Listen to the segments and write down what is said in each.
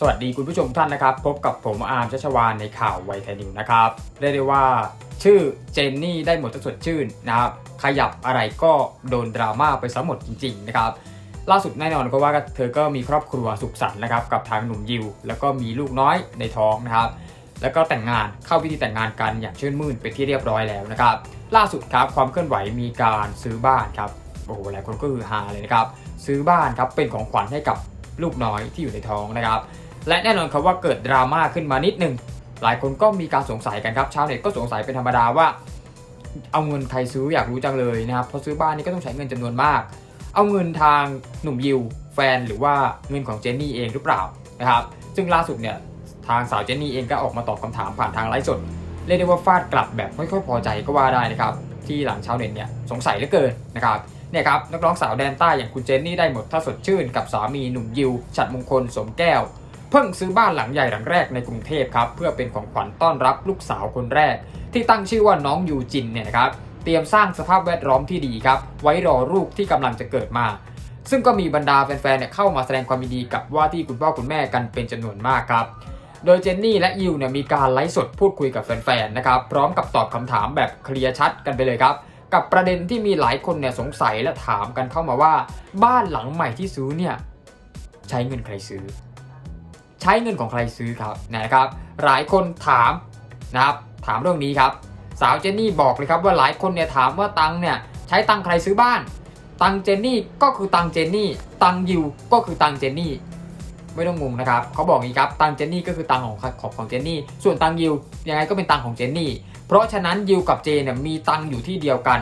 สวัสดีคุณผู้ชมท่านนะครับ พบกับผมอาร์มชัชวานในข่าวไวไทยนิวนะครับเรียกได้ว่าชื่อเจนนี่ได้หมดสดชื่นนะครับ ขยับอะไรก็โดนดราม่าไปซะหมดจริงๆนะครับ ล่าสุดแน่นอนก็ว่าเธอก็มีครอบครัวสุขสันต์นะครับกับทางหนุ่มยิว แล้วก็มีลูกน้อยในท้องนะครับ แล้วก็แต่งงานเข้าพิธีแต่งงานกันอย่างชื่นมื่นเป็นที่เรียบร้อยแล้วนะครับ ล่าสุดครับความเคลื่อนไหวมีการซื้อบ้านครับโอ้โหหลายคนก็คือฮาเลยนะครับซื้อบ้านครับเป็นของขวัญให้กับลูกน้อยที่อยู่ในท้องนะครับ และแน่นอนครับว่าเกิดดราม่าขึ้นมานิดหนึง หลายคนก็มีการสงสัยกันครับชาวเน็ตก็สงสัยเป็นธรรมดาว่า เอาเงินใครซื้ออยากรู้จังเลยนะครับเพราะซื้อบ้านนี่ก็ต้องใช้เงินจำนวนมาก เอาเงินทางหนุ่มยิวแฟนหรือว่าเงินของเจนนี่เองหรือเปล่านะครับซึ่งล่าสุดเนี่ยทางสาวเจนนี่เองก็ออกมาตอบคำถามผ่านทางไลฟ์สดเรียกได้ว่าฟาดกลับแบบไม่ค่อยพอใจก็ว่าได้นะครับที่หลังชาวเน็ตเนี่ยสงสัยเหลือเกินนะครับเนี่ยครับนักร้องสาวแดนใต้อย่างคุณเจนนี่ได้หมดถ้าสดชื่นกับสามีหนุ่มยิวฉัดมงคลสมแก้ว เพิ่งซื้อบ้านหลังใหญ่หลังแรกในกรุงเทพครับเพื่อเป็นของขวัญต้อนรับลูกสาวคนแรก ที่ตั้งชื่อว่าน้องยูจินเนี่ยนะครับเตรียมสร้างสภาพแวดล้อมที่ดีครับไว้รอลูกที่กำลังจะเกิดมา ซึ่งก็มีบรรดาแฟนๆเนี่ยเข้ามาแสดงความยินดีกับว่าที่คุณพ่อคุณแม่กันเป็นจำนวนมากครับโดยเจนนี่และยิวเนี่ยมีการไลฟ์สดพูดคุยกับแฟนๆนะครับพร้อมกับตอบคำถามแบบเคลียร์ชัดกันไปเลยครับ กับประเด็นที่มีหลายคนเนี่ยสงสัยและถามกันเข้ามาว่า บ้านหลังใหม่ที่ซื้อเนี่ยใช้เงินใครซื้อ ใช้เงินของใครซื้อครับนะครับ หลายคนถามนะครับถามเรื่องนี้ครับ สาวเจนนี่บอกเลยครับว่าหลายคนเนี่ยถามว่าตังเนี่ยใช้ตังใครซื้อบ้าน ตังเจนนี่ก็คือตังเจนนี่ ตังยิวก็คือตังเจนนี่ไม่ต้องงงนะครับเขาบอกงนี้ครับตังเจนนี่ก็คือตังของของของเจนนี่ส่วนตังยิวยังไงก็เป็นตังของเจนนี่ เพราะฉะนั้นยิวกับเจนเนี่ยมีตังอยู่ที่เดียวกัน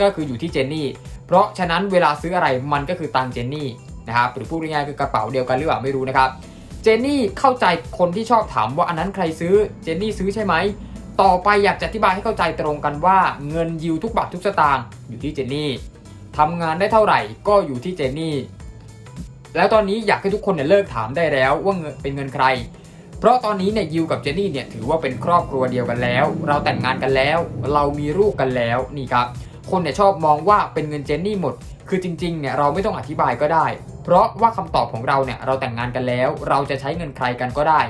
ก็คืออยู่ที่เจนนี่เพราะฉะนั้นเวลาซื้ออะไรมันก็คือตังเจนนี่นะครับหรือพูดง่ายๆคือกระเป๋าเดียวกันหรือเปล่าไม่รู้นะครับ เจนนี่เข้าใจคนที่ชอบถามว่าอันนั้นใครซื้อ เจนนี่ซื้อใช่ไหม ต่อไปอยากจะอธิบายให้เข้าใจตรงกันว่าเงินยิวทุกบาททุกสตางค์อยู่ที่เจนนี่ทำงานได้เท่าไหร่ก็อยู่ที่เจนนี่ แล้วตอนนี้อยากให้ทุกคนเนี่ยเลิกถามได้แล้วว่าเงินเป็นเงินใคร เพราะตอนนี้เนี่ยยิวกับเจนนี่เนี่ยถือว่าเป็นครอบครัวเดียวกันแล้ว เราแต่งงานกันแล้ว เรามีลูกกันแล้วนี่ครับ คนเนี่ยชอบมองว่าเป็นเงินเจนนี่หมด คือจริงๆเนี่ยเราไม่ต้องอธิบายก็ได้ เพราะว่าคำตอบของเราเนี่ยเราแต่งงานกันแล้ว เราจะใช้เงินใครกันก็ได้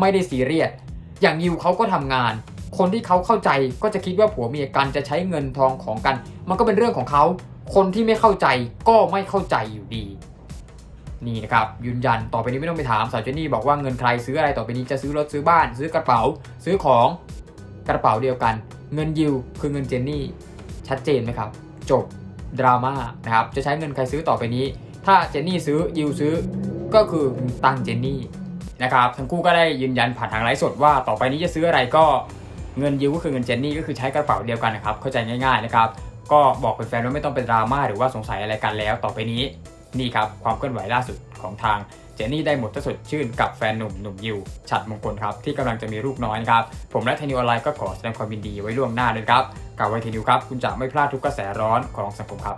ไม่ได้ซีเรียสอย่างยิวเขาก็ทำงาน คนที่เขาเข้าใจก็จะคิดว่าผัวเมียกันจะใช้เงินทองของกัน มันก็เป็นเรื่องของเขาคนที่ไม่เข้าใจก็ไม่เข้าใจอยู่ดี นี่นะครับยืนยันต่อไปนี้ไม่ต้องไปถามสาวเจนนี่บอกว่าเงินใครซื้ออะไรต่อไปนี้จะซื้อรถซื้อบ้าน ซื้อกระเป๋า ซื้อของกระเป๋าเดียวกัน เงินยิวคือเงินเจนนี่ชัดเจนไหมครับ จบดราม่านะครับจะใช้เงินใครซื้อต่อไปนี้ ถ้าเจนนี่ซื้อยิวซื้อก็คือตังเจนนี่นะครับทั้งคู่ก็ได้ยืนยันผ่านทางไลฟ์สดว่าต่อไปนี้จะซื้ออะไรก็เงินยิวก็คือเงินเจนนี่ก็คือใช้กระเป๋าเดียวกันนะครับเข้าใจง่ายๆนะครับก็บอกแฟนๆว่าไม่ต้องเป็นดราม่าหรือว่าสงสัยอะไรกันแล้ว ต่อไปนี้นี่ครับความเคลื่อนไหวล่าสุดของทางเจนนี่ได้หมดถ้าสดชื่นกับแฟนหนุ่มหนุ่มยิวฉัดมงคลครับที่กำลังจะมีลูกน้อยครับผมและเทนิวออนไลน์ก็ขอแสดงความยินดีไว้ล่วงหน้าด้วยครับกับไว้เทนิวครับคุณจะไม่พลาดทุกกระแสร้อนของสังคมครับ